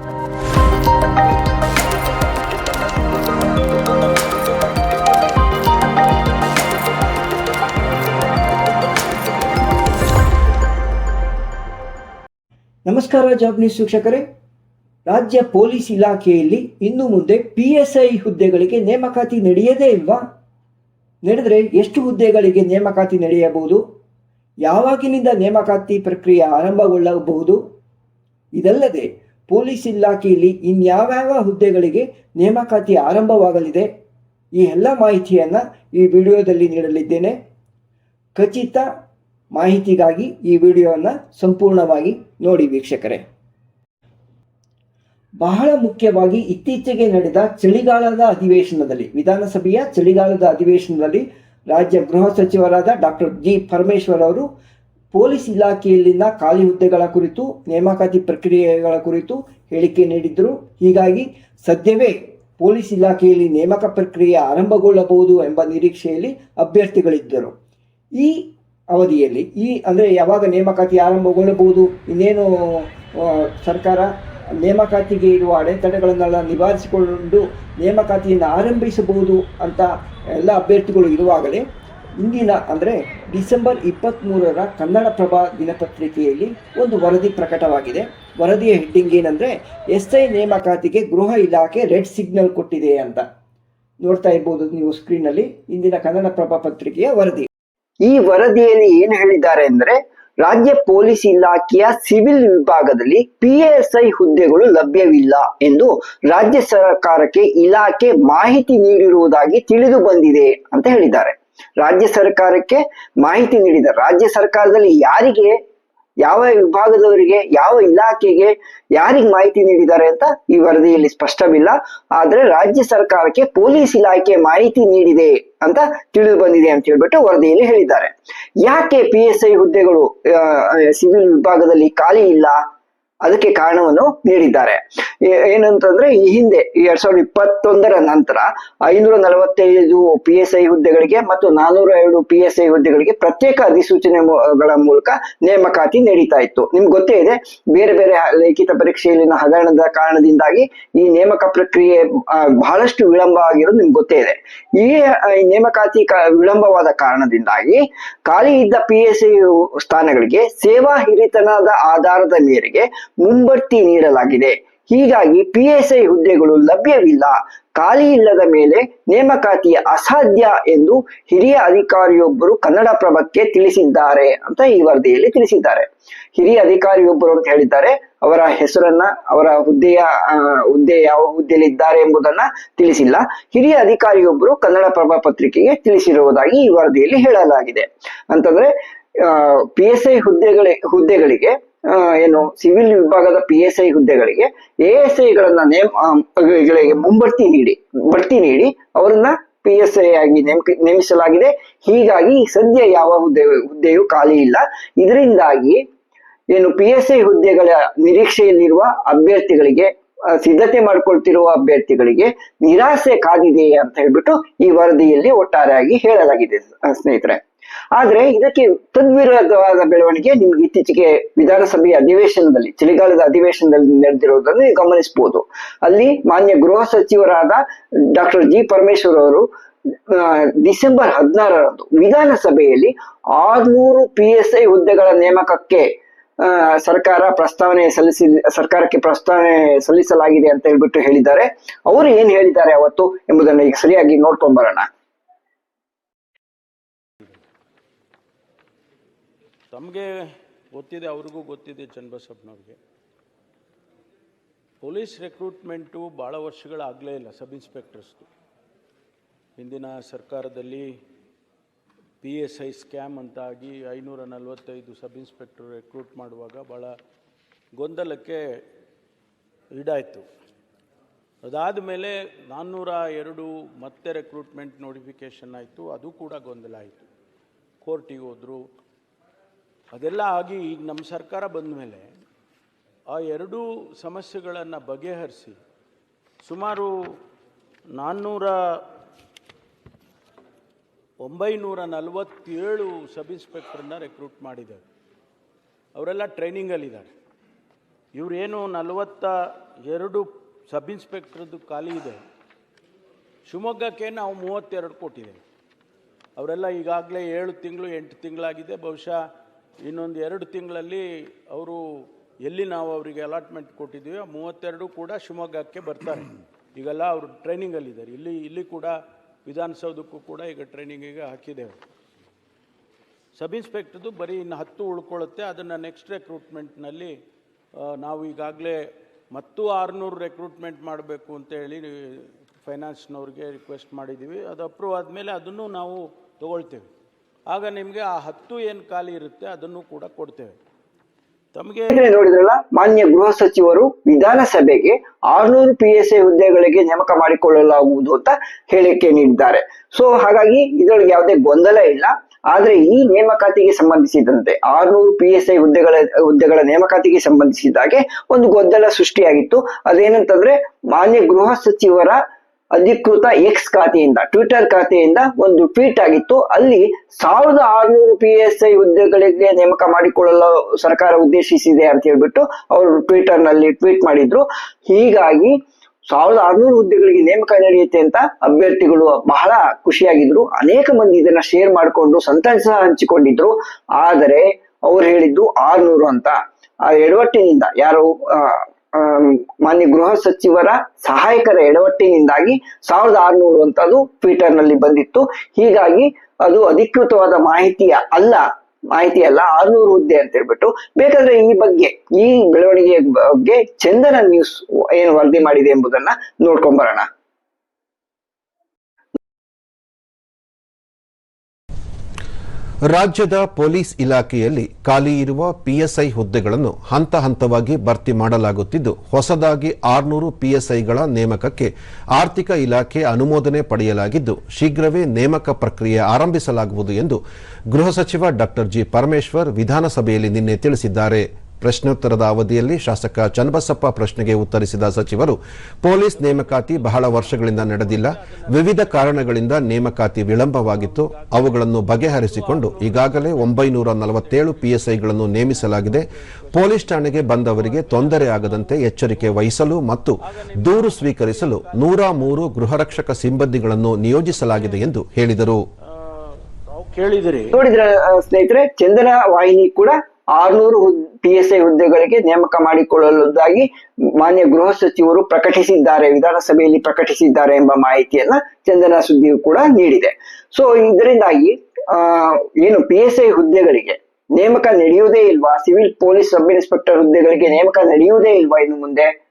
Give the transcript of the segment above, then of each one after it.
ನಮಸ್ಕಾರ, job news ರಾಜ್ಯ police ಇಲಾಖೆಯಲ್ಲಿ ಇನ್ನು ಮುಂದೆ ಪಿ ಎಸ್ ಐ ಹುದ್ದೆಗಳಿಗೆ ನೇಮಕಾತಿ ನಡೆಯದೇ ಇಲ್ವಾ? ನಡೆದರೆ ಎಷ್ಟು ಹುದ್ದೆಗಳಿಗೆ ನೇಮಕಾತಿ ನಡೆಯಬಹುದು? ಯಾವಾಗಿನಿಂದ ನೇಮಕಾತಿ ಪ್ರಕ್ರಿಯೆ ಆರಂಭಗೊಳ್ಳಬಹುದು? ಇದಲ್ಲದೆ ಪೊಲೀಸ್ ಇಲಾಖೆಯಲ್ಲಿ ಇನ್ಯಾವ್ಯಾವ ಹುದ್ದೆಗಳಿಗೆ ನೇಮಕಾತಿ ಆರಂಭವಾಗಲಿದೆ, ಈ ಎಲ್ಲ ಮಾಹಿತಿಯನ್ನು ಈ ವಿಡಿಯೋದಲ್ಲಿ ನೀಡಲಿದ್ದೇನೆ. ಖಚಿತ ಮಾಹಿತಿಗಾಗಿ ಈ ವಿಡಿಯೋವನ್ನು ಸಂಪೂರ್ಣವಾಗಿ ನೋಡಿ ವೀಕ್ಷಕರೇ. ಬಹಳ ಮುಖ್ಯವಾಗಿ ಇತ್ತೀಚೆಗೆ ನಡೆದ ಚಳಿಗಾಲದ ಅಧಿವೇಶನದಲ್ಲಿ, ವಿಧಾನಸಭೆಯ ಚಳಿಗಾಲದ ಅಧಿವೇಶನದಲ್ಲಿ ರಾಜ್ಯ ಗೃಹ ಸಚಿವರಾದ ಡಾಕ್ಟರ್ ಜಿ ಪರಮೇಶ್ವರ್ ಅವರು ಪೊಲೀಸ್ ಇಲಾಖೆಯಲ್ಲಿನ ಖಾಲಿ ಹುದ್ದೆಗಳ ಕುರಿತು, ನೇಮಕಾತಿ ಪ್ರಕ್ರಿಯೆಗಳ ಕುರಿತು ಹೇಳಿಕೆ ನೀಡಿದ್ದರು. ಹೀಗಾಗಿ ಸದ್ಯವೇ ಪೊಲೀಸ್ ಇಲಾಖೆಯಲ್ಲಿ ನೇಮಕ ಪ್ರಕ್ರಿಯೆ ಆರಂಭಗೊಳ್ಳಬಹುದು ಎಂಬ ನಿರೀಕ್ಷೆಯಲ್ಲಿ ಅಭ್ಯರ್ಥಿಗಳಿದ್ದರು. ಈ ಅವಧಿಯಲ್ಲಿ, ಈ ಅಂದರೆ ಯಾವಾಗ ನೇಮಕಾತಿ ಆರಂಭಗೊಳ್ಳಬಹುದು, ಇನ್ನೇನು ಸರ್ಕಾರ ನೇಮಕಾತಿಗೆ ಇರುವ ಅಡೆತಡೆಗಳನ್ನೆಲ್ಲ ನಿವಾರಿಸಿಕೊಂಡು ನೇಮಕಾತಿಯನ್ನು ಆರಂಭಿಸಬಹುದು ಅಂತ ಎಲ್ಲ ಅಭ್ಯರ್ಥಿಗಳು ಇರುವಾಗಲೇ ಇಂದಿನ ಅಂದರೆ ಡಿಸೆಂಬರ್ ಇಪ್ಪತ್ತ್ಮೂರರ ಕನ್ನಡಪ್ರಭ ದಿನಪತ್ರಿಕೆಯಲ್ಲಿ ಒಂದು ವರದಿ ಪ್ರಕಟವಾಗಿದೆ. ವರದಿಯ ಹೆಡ್ಡಿಂಗ್ ಏನಂದರೆ ಎಸ್ ಐ ನೇಮಕಾತಿಗೆ ಗೃಹ ಇಲಾಖೆ ರೆಡ್ ಸಿಗ್ನಲ್ ಕೊಟ್ಟಿದೆ ಅಂತ. ನೋಡ್ತಾ ಇರ್ಬೋದು ನೀವು ಸ್ಕ್ರೀನಲ್ಲಿ ಇಂದಿನ ಕನ್ನಡಪ್ರಭ ಪತ್ರಿಕೆಯ ವರದಿ. ಈ ವರದಿಯಲ್ಲಿ ಏನು ಹೇಳಿದ್ದಾರೆ ಅಂದ್ರೆ, ರಾಜ್ಯ ಪೊಲೀಸ್ ಇಲಾಖೆಯ ಸಿವಿಲ್ ವಿಭಾಗದಲ್ಲಿ ಪಿಎಸ್ಐ ಹುದ್ದೆಗಳು ಲಭ್ಯವಿಲ್ಲ ಎಂದು ರಾಜ್ಯ ಸರ್ಕಾರಕ್ಕೆ ಇಲಾಖೆ ಮಾಹಿತಿ ನೀಡಿರುವುದಾಗಿ ತಿಳಿದು ಬಂದಿದೆ ಅಂತ ಹೇಳಿದ್ದಾರೆ. ರಾಜ್ಯ ಸರ್ಕಾರಕ್ಕೆ ಮಾಹಿತಿ ನೀಡಿದ್ದಾರೆ ರಾಜ್ಯ ಸರ್ಕಾರದಲ್ಲಿ ಯಾರಿಗೆ, ಯಾವ ವಿಭಾಗದವರಿಗೆ, ಯಾವ ಇಲಾಖೆಗೆ ಯಾರಿಗೆ ಮಾಹಿತಿ ನೀಡಿದ್ದಾರೆ ಅಂತ ಈ ವರದಿಯಲ್ಲಿ ಸ್ಪಷ್ಟವಿಲ್ಲ. ಆದ್ರೆ ರಾಜ್ಯ ಸರ್ಕಾರಕ್ಕೆ ಪೊಲೀಸ್ ಇಲಾಖೆ ಮಾಹಿತಿ ನೀಡಿದೆ ಅಂತ ತಿಳಿದು ಬಂದಿದೆ ಅಂತ ಹೇಳ್ಬಿಟ್ಟು ವರದಿಯಲ್ಲಿ ಹೇಳಿದ್ದಾರೆ. ಯಾಕೆ ಪಿ ಎಸ್ ಐ ಹುದ್ದೆಗಳು ಸಿವಿಲ್ ವಿಭಾಗದಲ್ಲಿ ಖಾಲಿ ಇಲ್ಲ? ಅದಕ್ಕೆ ಕಾರಣವನ್ನು ನೀಡಿದ್ದಾರೆ. ಏನಂತಂದ್ರೆ ಈ ಹಿಂದೆ ಎರಡ್ ಸಾವಿರದ ಇಪ್ಪತ್ತೊಂದರ ನಂತರ ಐನೂರ ನಲವತ್ತೈದು ಪಿ ಎಸ್ ಐ ಹುದ್ದೆಗಳಿಗೆ ಮತ್ತು ನಾನೂರ ಎರಡು ಪಿ ಎಸ್ ಐ ಹುದ್ದೆಗಳಿಗೆ ಪ್ರತ್ಯೇಕ ಅಧಿಸೂಚನೆಗಳ ಮೂಲಕ ನೇಮಕಾತಿ ನಡೀತಾ ಇತ್ತು. ನಿಮ್ಗೆ ಗೊತ್ತೇ ಇದೆ, ಬೇರೆ ಬೇರೆ ಲಿಖಿತ ಪರೀಕ್ಷೆಯಲ್ಲಿನ ಹಗರಣದ ಕಾರಣದಿಂದಾಗಿ ಈ ನೇಮಕ ಪ್ರಕ್ರಿಯೆ ಬಹಳಷ್ಟು ವಿಳಂಬ ಆಗಿರೋದು ನಿಮ್ಗೆ ಗೊತ್ತೇ ಇದೆ. ಈ ನೇಮಕಾತಿ ವಿಳಂಬವಾದ ಕಾರಣದಿಂದಾಗಿ ಖಾಲಿ ಇದ್ದ ಪಿ ಎಸ್ ಐ ಸ್ಥಾನಗಳಿಗೆ ಸೇವಾ ಹಿರಿತನದ ಆಧಾರದ ಮೇರೆಗೆ ಮುಂಬಡ್ತಿ ನೀಡಲಾಗಿದೆ. ಹೀಗಾಗಿ ಪಿಎಸ್ಐ ಹುದ್ದೆಗಳು ಲಭ್ಯವಿಲ್ಲ. ಖಾಲಿ ಇಲ್ಲದ ಮೇಲೆ ನೇಮಕಾತಿ ಅಸಾಧ್ಯ ಎಂದು ಹಿರಿಯ ಅಧಿಕಾರಿಯೊಬ್ಬರು ಕನ್ನಡಪ್ರಭಕ್ಕೆ ತಿಳಿಸಿದ್ದಾರೆ ಅಂತ ಈ ವರದಿಯಲ್ಲಿ ತಿಳಿಸಿದ್ದಾರೆ. ಹಿರಿಯ ಅಧಿಕಾರಿಯೊಬ್ಬರು ಅಂತ ಹೇಳಿದ್ದಾರೆ. ಅವರ ಹೆಸರನ್ನ, ಅವರ ಹುದ್ದೆಯ ಹುದ್ದೆ ಯಾವ ಹುದ್ದೆಯಲ್ಲಿ ಇದ್ದಾರೆ ಎಂಬುದನ್ನ ತಿಳಿಸಿಲ್ಲ. ಹಿರಿಯ ಅಧಿಕಾರಿಯೊಬ್ಬರು ಕನ್ನಡಪ್ರಭ ಪತ್ರಿಕೆಗೆ ತಿಳಿಸಿರುವುದಾಗಿ ಈ ವರದಿಯಲ್ಲಿ ಹೇಳಲಾಗಿದೆ. ಅಂತಂದ್ರೆ ಪಿ ಎಸ್ ಐ ಹುದ್ದೆಗಳ, ಹುದ್ದೆಗಳಿಗೆ ಏನು ಸಿವಿಲ್ ವಿಭಾಗದ ಪಿ ಎಸ್ ಐ ಹುದ್ದೆಗಳಿಗೆ ಎ ಎಸ್ ಐಗಳನ್ನ ನೇಮ್ ಮುಂಬಡ್ತಿ ನೀಡಿ, ಬಡ್ತಿ ನೀಡಿ ಅವರನ್ನ ಪಿ ಎಸ್ ಐ ಆಗಿ ನೇಮಕ ನೇಮಿಸಲಾಗಿದೆ. ಹೀಗಾಗಿ ಸದ್ಯ ಯಾವ ಹುದ್ದೆ, ಹುದ್ದೆಯು ಖಾಲಿ ಇಲ್ಲ. ಇದರಿಂದಾಗಿ ಏನು ಪಿ ಎಸ್ ಐ ಹುದ್ದೆಗಳ ನಿರೀಕ್ಷೆಯಲ್ಲಿರುವ ಅಭ್ಯರ್ಥಿಗಳಿಗೆ ಸಿದ್ಧತೆ ಮಾಡಿಕೊಳ್ತಿರುವ ಅಭ್ಯರ್ಥಿಗಳಿಗೆ ನಿರಾಸೆ ಕಾದಿದೆ ಅಂತ ಹೇಳ್ಬಿಟ್ಟು ಈ ವರದಿಯಲ್ಲಿ ಒಟ್ಟಾರೆಯಾಗಿ ಹೇಳಲಾಗಿದೆ ಸ್ನೇಹಿತರೆ. ಆದ್ರೆ ಇದಕ್ಕೆ ತದ್ವಿರುದ್ಧವಾದ ಬೆಳವಣಿಗೆ ನಿಮ್ಗೆ ಇತ್ತೀಚೆಗೆ ವಿಧಾನಸಭೆಯ ಅಧಿವೇಶನದಲ್ಲಿ, ಚಳಿಗಾಲದ ಅಧಿವೇಶನದಲ್ಲಿ ನಡೆದಿರುವುದನ್ನು ಗಮನಿಸಬಹುದು. ಅಲ್ಲಿ ಮಾನ್ಯ ಗೃಹ ಸಚಿವರಾದ ಡಾಕ್ಟರ್ ಜಿ ಪರಮೇಶ್ವರ್ ಅವರು ಡಿಸೆಂಬರ್ ಹದಿನಾರರಂದು ವಿಧಾನಸಭೆಯಲ್ಲಿ ಆರ್ನೂರು ಪಿ ಎಸ್ ಐ ಹುದ್ದೆಗಳ ನೇಮಕಕ್ಕೆ ಸರ್ಕಾರ ಪ್ರಸ್ತಾವನೆ ಸಲ್ಲಿಸಿ, ಸರ್ಕಾರಕ್ಕೆ ಪ್ರಸ್ತಾವನೆ ಸಲ್ಲಿಸಲಾಗಿದೆ ಅಂತ ಹೇಳ್ಬಿಟ್ಟು ಹೇಳಿದ್ದಾರೆ. ಅವರು ಏನ್ ಹೇಳಿದ್ದಾರೆ ಅವತ್ತು ಎಂಬುದನ್ನು ಈಗ ಸರಿಯಾಗಿ ನೋಡ್ಕೊಂಡ್ ಬರೋಣ. ತಮಗೆ ಗೊತ್ತಿದೆ, ಅವ್ರಿಗೂ ಗೊತ್ತಿದೆ ಚನ್ನಬಸಪ್ಪನವ್ರಿಗೆ. ಪೊಲೀಸ್ ರೆಕ್ರೂಟ್ಮೆಂಟು ಭಾಳ ವರ್ಷಗಳಾಗಲೇ ಇಲ್ಲ ಸಬ್ ಇನ್ಸ್ಪೆಕ್ಟರ್ಸ್ದು. ಹಿಂದಿನ ಸರ್ಕಾರದಲ್ಲಿ ಪಿ ಎಸ್ ಐ ಸ್ಕ್ಯಾಮ್ ಅಂತಾಗಿ ಐನೂರ ನಲವತ್ತೈದು ಸಬ್ ಇನ್ಸ್ಪೆಕ್ಟರ್ ರೆಕ್ರೂಟ್ ಮಾಡುವಾಗ ಭಾಳ ಗೊಂದಲಕ್ಕೆ ಈಡಾಯಿತು. ಅದಾದ ಮೇಲೆ ನಾನ್ನೂರ ಎರಡು ಮತ್ತೆ ರೆಕ್ರೂಟ್ಮೆಂಟ್ ನೋಟಿಫಿಕೇಷನ್ ಆಯಿತು, ಅದು ಕೂಡ ಗೊಂದಲ ಆಯಿತು. ಕೋರ್ಟಿಗೆ ಹೋದರು ಅದೆಲ್ಲ ಆಗಿ ಈಗ ನಮ್ಮ ಸರ್ಕಾರ ಬಂದ ಮೇಲೆ ಆ ಎರಡೂ ಸಮಸ್ಯೆಗಳನ್ನು ಬಗೆಹರಿಸಿ ಸುಮಾರು ನಾನ್ನೂರ ಒಂಬೈನೂರ ನಲವತ್ತೇಳು ಸಬ್ ಇನ್ಸ್ಪೆಕ್ಟ್ರನ್ನ ರೆಕ್ರೂಟ್ ಮಾಡಿದ್ದಾರೆ. ಅವರೆಲ್ಲ ಟ್ರೈನಿಂಗಲ್ಲಿದ್ದಾರೆ ಇವರೇನು ನಲವತ್ತ ಎರಡು ಸಬ್ ಇನ್ಸ್ಪೆಕ್ಟ್ರದ್ದು ಖಾಲಿ ಇದೆ. ಶಿವಮೊಗ್ಗಕ್ಕೆ ನಾವು ಮೂವತ್ತೆರಡು ಕೊಟ್ಟಿದ್ದೇವೆ. ಅವರೆಲ್ಲ ಈಗಾಗಲೇ ಏಳು ತಿಂಗಳು ಎಂಟು ತಿಂಗಳಾಗಿದೆ. ಬಹುಶಃ ಇನ್ನೊಂದು ಎರಡು ತಿಂಗಳಲ್ಲಿ ಅವರು ಎಲ್ಲಿ ನಾವು ಅವರಿಗೆ ಅಲಾಟ್ಮೆಂಟ್ ಕೊಟ್ಟಿದ್ದೀವಿ ಮೂವತ್ತೆರಡು ಕೂಡ ಶಿವಮೊಗ್ಗಕ್ಕೆ ಬರ್ತಾರೆ. ಈಗೆಲ್ಲ ಅವರು ಟ್ರೈನಿಂಗಲ್ಲಿದ್ದಾರೆ ಇಲ್ಲಿ ಇಲ್ಲಿ ಕೂಡ ವಿಧಾನಸೌಧಕ್ಕೂ ಕೂಡ ಈಗ ಟ್ರೈನಿಂಗಿಗೆ ಹಾಕಿದ್ದೇವೆ. ಸಬ್ ಇನ್ಸ್ಪೆಕ್ಟರ್ದು ಬರೀ ಇನ್ನು ಹತ್ತು ಉಳ್ಕೊಳ್ಳುತ್ತೆ. ಅದನ್ನು ನೆಕ್ಸ್ಟ್ ರೆಕ್ರೂಟ್ಮೆಂಟ್ನಲ್ಲಿ ನಾವು ಈಗಾಗಲೇ ಮತ್ತು ಆರುನೂರು ರೆಕ್ರೂಟ್ಮೆಂಟ್ ಮಾಡಬೇಕು ಅಂತೇಳಿ ಫೈನಾನ್ಸ್ನವ್ರಿಗೆ ರಿಕ್ವೆಸ್ಟ್ ಮಾಡಿದ್ದೀವಿ. ಅದು ಅಪ್ರೂವ್ ಆದಮೇಲೆ ಅದನ್ನು ನಾವು ತಗೊಳ್ತೇವೆ. ಆಗ ನಿಮಗೆ ಆ ಹತ್ತು ಏನು ಖಾಲಿ ಇರುತ್ತೆ ಅದನ್ನು ಕೂಡ ಕೊಡ್ತೇವೆ. ತಮಗೆ ನೋಡಿದ್ರಲ್ಲ, ಮಾನ್ಯ ಗೃಹ ಸಚಿವರು ವಿಧಾನಸಭೆಗೆ ಆರ್ನೂರು ಪಿ ಎಸ್ ಐ ಹುದ್ದೆಗಳಿಗೆ ನೇಮಕ ಮಾಡಿಕೊಳ್ಳಲಾಗುವುದು ಅಂತ ಹೇಳಿಕೆ ನೀಡಿದ್ದಾರೆ. ಸೊ ಹಾಗಾಗಿ ಇದರೊಳಗೆ ಯಾವುದೇ ಗೊಂದಲ ಇಲ್ಲ. ಆದ್ರೆ ಈ ನೇಮಕಾತಿಗೆ ಸಂಬಂಧಿಸಿದಂತೆ, ಆರ್ನೂರು ಪಿ ಎಸ್ ಐ ಹುದ್ದೆಗಳ ಹುದ್ದೆಗಳ ನೇಮಕಾತಿಗೆ ಸಂಬಂಧಿಸಿದಾಗೆ ಒಂದು ಗೊಂದಲ ಸೃಷ್ಟಿಯಾಗಿತ್ತು. ಅದೇನಂತಂದ್ರೆ, ಮಾನ್ಯ ಗೃಹ ಸಚಿವರ ಅಧಿಕೃತ ಎಕ್ಸ್ ಖಾತೆಯಿಂದ ಟ್ವಿಟರ್ ಖಾತೆಯಿಂದ ಒಂದು ಟ್ವೀಟ್ ಆಗಿತ್ತು. ಅಲ್ಲಿ ಸಾವಿರದ ಆರುನೂರು ಪಿ ಎಸ್ ಐ ಹುದ್ದೆಗಳಿಗೆ ನೇಮಕ ಮಾಡಿಕೊಳ್ಳಲು ಸರ್ಕಾರ ಉದ್ದೇಶಿಸಿದೆ ಅಂತ ಹೇಳ್ಬಿಟ್ಟು ಅವರು ಟ್ವಿಟರ್ನಲ್ಲಿ ಟ್ವೀಟ್ ಮಾಡಿದ್ರು. ಹೀಗಾಗಿ ಸಾವಿರದ ಆರ್ನೂರು ಹುದ್ದೆಗಳಿಗೆ ನೇಮಕ ನಡೆಯುತ್ತೆ ಅಂತ ಅಭ್ಯರ್ಥಿಗಳು ಬಹಳ ಖುಷಿಯಾಗಿದ್ರು. ಅನೇಕ ಮಂದಿ ಇದನ್ನ ಶೇರ್ ಮಾಡಿಕೊಂಡು ಸಂತಸ ಹಂಚಿಕೊಂಡಿದ್ರು. ಆದರೆ ಅವ್ರು ಹೇಳಿದ್ದು ಆರ್ನೂರು ಅಂತ. ಆ ಎಡವಟ್ಟಿನಿಂದ ಯಾರು ಮಾನ್ಯ ಗೃಹ ಸಚಿವರ ಸಹಾಯಕರ ಎಡವಟ್ಟಿನಿಂದಾಗಿ ಸಾವಿರದ ಆರುನೂರು ಅಂತ ಅದು ಟ್ವಿಟರ್ನಲ್ಲಿ ಬಂದಿತ್ತು. ಹೀಗಾಗಿ ಅದು ಅಧಿಕೃತವಾದ ಮಾಹಿತಿಯ ಅಲ್ಲ, ಮಾಹಿತಿ ಅಲ್ಲ, ಆರ್ನೂರು ಹುದ್ದೆ ಅಂತ ಹೇಳ್ಬಿಟ್ಟು. ಬೇಕಾದ್ರೆ ಈ ಬಗ್ಗೆ, ಈ ಬೆಳವಣಿಗೆಯ ಬಗ್ಗೆ ಚಂದನ ನ್ಯೂಸ್ ಏನು ವರದಿ ಮಾಡಿದೆ ಎಂಬುದನ್ನ ನೋಡ್ಕೊಂಡ್ ಬರೋಣ ರಾಜ್ಯದ ಪೊಲೀಸ್ ಇಲಾಖೆಯಲ್ಲಿ ಖಾಲಿ ಇರುವ ಪಿಎಸ್ಐ ಹುದ್ದೆಗಳನ್ನು ಹಂತ ಹಂತವಾಗಿ ಭರ್ತಿ ಮಾಡಲಾಗುತ್ತಿದ್ದು, ಹೊಸದಾಗಿ ಆರ್ನೂರು ಪಿಎಸ್ಐಗಳ ನೇಮಕಕ್ಕೆ ಆರ್ಥಿಕ ಇಲಾಖೆ ಅನುಮೋದನೆ ಪಡೆಯಲಾಗಿದ್ದು, ಶೀಘ್ರವೇ ನೇಮಕ ಪ್ರಕ್ರಿಯೆ ಆರಂಭಿಸಲಾಗುವುದು ಎಂದು ಗೃಹ ಸಚಿವ ಡಾ ಜಿ ಪರಮೇಶ್ವರ್ ವಿಧಾನಸಭೆಯಲ್ಲಿ ನಿನ್ನೆ ತಿಳಿಸಿದ್ದಾರೆ. ಪ್ರಶ್ನೋತ್ತರದ ಅವಧಿಯಲ್ಲಿ ಶಾಸಕ ಚನ್ನಬಸಪ್ಪ ಪ್ರಶ್ನೆಗೆ ಉತ್ತರಿಸಿದ ಸಚಿವರು ಪೊಲೀಸ್ ನೇಮಕಾತಿ ಬಹಳ ವರ್ಷಗಳಿಂದ ನಡೆದಿಲ್ಲ. ವಿವಿಧ ಕಾರಣಗಳಿಂದ ನೇಮಕಾತಿ ವಿಳಂಬವಾಗಿತ್ತು. ಅವುಗಳನ್ನು ಬಗೆಹರಿಸಿಕೊಂಡು ಈಗಾಗಲೇ ಒಂಬೈನೂರ ನಲವತ್ತೇಳು ಪಿಎಸ್ಐಗಳನ್ನು ನೇಮಿಸಲಾಗಿದೆ. ಪೊಲೀಸ್ ಠಾಣೆಗೆ ಬಂದವರಿಗೆ ತೊಂದರೆ ಆಗದಂತೆ ಎಚ್ಚರಿಕೆ ವಹಿಸಲು ಮತ್ತು ದೂರು ಸ್ವೀಕರಿಸಲು ನೂರ ಮೂರು ಗೃಹರಕ್ಷಕ ಸಿಬ್ಬಂದಿಗಳನ್ನು ನಿಯೋಜಿಸಲಾಗಿದೆ ಎಂದು ಹೇಳಿದರು. ತಾವು ಕೇಳಿದಿರಿ. ನೋಡಿದ್ರ ಸ್ನೇಹಿತರೆ ಚಂದನ ವಾಹಿನಿ ಕೂಡ ಆರ್ನೂರು ಪಿ ಎಸ್ ಐ ಹುದ್ದೆಗಳಿಗೆ ನೇಮಕ ಮಾಡಿಕೊಳ್ಳುವುದಾಗಿ ಮಾನ್ಯ ಗೃಹ ಸಚಿವರು ಪ್ರಕಟಿಸಿದ್ದಾರೆ, ವಿಧಾನಸಭೆಯಲ್ಲಿ ಪ್ರಕಟಿಸಿದ್ದಾರೆ ಎಂಬ ಮಾಹಿತಿಯನ್ನ ಚಂದನ ಸುದ್ದಿಯು ಕೂಡ ನೀಡಿದೆ. ಸೊ ಇದರಿಂದಾಗಿ, ಆ, ಏನು ಪಿ ಎಸ್ ಐ ಹುದ್ದೆಗಳಿಗೆ ನೇಮಕ ನಡೆಯುವುದೇ ಇಲ್ವಾ? ಸಿವಿಲ್ ಪೊಲೀಸ್ ಸಬ್ ಇನ್ಸ್ಪೆಕ್ಟರ್ ಹುದ್ದೆಗಳಿಗೆ ನೇಮಕ ನಡೆಯುವುದೇ ಇಲ್ವಾ ಇನ್ನು ಮುಂದೆ?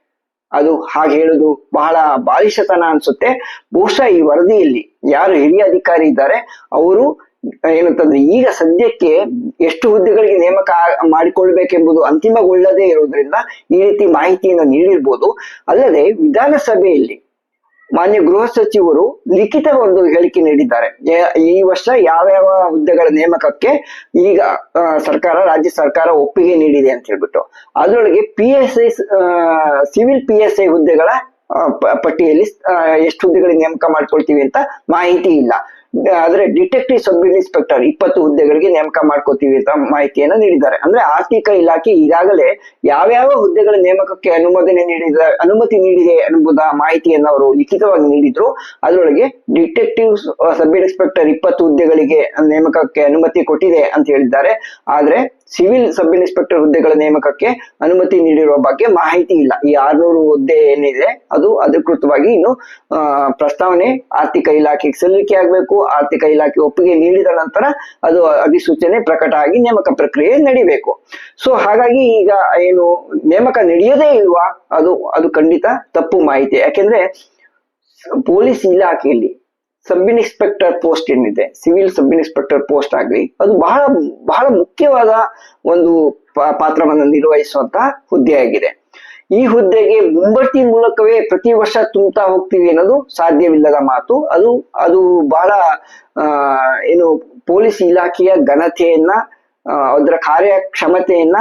ಅದು ಹಾಗೆ ಹೇಳುದು ಬಹಳ ಬಾಲಿಶತನ ಅನ್ಸುತ್ತೆ. ಬಹುಶಃ ಈ ವರದಿಯಲ್ಲಿ ಯಾರು ಹಿರಿಯ ಅಧಿಕಾರಿ ಇದ್ದಾರೆ, ಅವರು ಏನಂತಂದ್ರೆ ಈಗ ಸದ್ಯಕ್ಕೆ ಎಷ್ಟು ಹುದ್ದೆಗಳಿಗೆ ನೇಮಕ ಮಾಡಿಕೊಳ್ಬೇಕೆಂಬುದು ಅಂತಿಮಗೊಳ್ಳದೇ ಇರುವುದರಿಂದ ಈ ರೀತಿ ಮಾಹಿತಿಯನ್ನು ನೀಡಿರ್ಬೋದು. ಅಲ್ಲದೆ ವಿಧಾನಸಭೆಯಲ್ಲಿ ಮಾನ್ಯ ಗೃಹ ಸಚಿವರು ಲಿಖಿತ ಒಂದು ಹೇಳಿಕೆ ನೀಡಿದ್ದಾರೆ. ಈ ವರ್ಷ ಯಾವ ಯಾವ ಹುದ್ದೆಗಳ ನೇಮಕಕ್ಕೆ ಈಗ ಸರ್ಕಾರ, ರಾಜ್ಯ ಸರ್ಕಾರ ಒಪ್ಪಿಗೆ ನೀಡಿದೆ ಅಂತ ಹೇಳ್ಬಿಟ್ಟು. ಅದರೊಳಗೆ P S I civil P S I ಹುದ್ದೆಗಳ ಪಟ್ಟಿಯಲ್ಲಿ ಎಷ್ಟು ಹುದ್ದೆಗಳಿಗೆ ನೇಮಕ ಮಾಡ್ಕೊಳ್ತೀವಿ ಅಂತ ಮಾಹಿತಿ ಇಲ್ಲ. ಆದ್ರೆ ಡಿಟೆಕ್ಟಿವ್ ಸಬ್ ಇನ್ಸ್ಪೆಕ್ಟರ್ ಇಪ್ಪತ್ತು ಹುದ್ದೆಗಳಿಗೆ ನೇಮಕ ಮಾಡ್ಕೋತೀವಿ ಅಂತ ಮಾಹಿತಿಯನ್ನು ನೀಡಿದ್ದಾರೆ. ಅಂದ್ರೆ ಆರ್ಥಿಕ ಇಲಾಖೆ ಈಗಾಗಲೇ ಯಾವ್ಯಾವ ಹುದ್ದೆಗಳ ನೇಮಕಕ್ಕೆ ಅನುಮೋದನೆ ನೀಡಿದ, ಅನುಮತಿ ನೀಡಿದೆ ಎಂಬುದ ಮಾಹಿತಿಯನ್ನು ಅವರು ಲಿಖಿತವಾಗಿ ನೀಡಿದ್ರು. ಅದರೊಳಗೆ ಡಿಟೆಕ್ಟಿವ್ ಸಬ್ ಇನ್ಸ್ಪೆಕ್ಟರ್ ಇಪ್ಪತ್ತು ಹುದ್ದೆಗಳಿಗೆ ನೇಮಕಕ್ಕೆ ಅನುಮತಿ ಕೊಟ್ಟಿದೆ ಅಂತ ಹೇಳಿದ್ದಾರೆ. ಆದ್ರೆ ಸಿವಿಲ್ ಸಬ್ ಇನ್ಸ್ಪೆಕ್ಟರ್ ಹುದ್ದೆಗಳ ನೇಮಕಕ್ಕೆ ಅನುಮತಿ ನೀಡಿರುವ ಬಗ್ಗೆ ಮಾಹಿತಿ ಇಲ್ಲ. ಈ ಆರ್ನೂರು ಹುದ್ದೆ ಏನಿದೆ, ಅದು ಅಧಿಕೃತವಾಗಿ ಇನ್ನು ಪ್ರಸ್ತಾವನೆ ಆರ್ಥಿಕ ಇಲಾಖೆಗೆ ಸಲ್ಲಿಕೆ ಆಗಬೇಕು. ಆರ್ಥಿಕ ಇಲಾಖೆ ಒಪ್ಪಿಗೆ ನೀಡಿದ ನಂತರ ಅದು ಅಧಿಸೂಚನೆ ಪ್ರಕಟ ಆಗಿ ನೇಮಕ ಪ್ರಕ್ರಿಯೆ ನಡಿಬೇಕು. ಸೊ, ಹಾಗಾಗಿ ಈಗ ಏನು, ನೇಮಕ ನಡೆಯೋದೇ ಇಲ್ವಾ? ಅದು ಅದು ಖಂಡಿತ ತಪ್ಪು ಮಾಹಿತಿ. ಯಾಕೆಂದ್ರೆ, ಪೊಲೀಸ್ ಇಲಾಖೆಯಲ್ಲಿ ಸಬ್ ಇನ್ಸ್ಪೆಕ್ಟರ್ ಪೋಸ್ಟ್ ಏನಿದೆ, ಸಿವಿಲ್ ಸಬ್ ಇನ್ಸ್ಪೆಕ್ಟರ್ ಪೋಸ್ಟ್ ಆಗಲಿ, ಅದು ಬಹಳ ಬಹಳ ಮುಖ್ಯವಾದ ಒಂದು ಪಾತ್ರವನ್ನು ನಿರ್ವಹಿಸುವಂತ ಹುದ್ದೆಯಾಗಿದೆ ಈ ಹುದ್ದೆಗೆ ಮುಂಬಡ್ತಿ ಮೂಲಕವೇ ಪ್ರತಿ ವರ್ಷ ತುಂಬುತ್ತಾ ಹೋಗ್ತೀವಿ ಅನ್ನೋದು ಸಾಧ್ಯವಿಲ್ಲದ ಮಾತು. ಅದು ಅದು ಬಹಳ ಏನು ಪೊಲೀಸ್ ಇಲಾಖೆಯ ಘನತೆಯನ್ನ ಅದರ ಕಾರ್ಯಕ್ಷಮತೆಯನ್ನ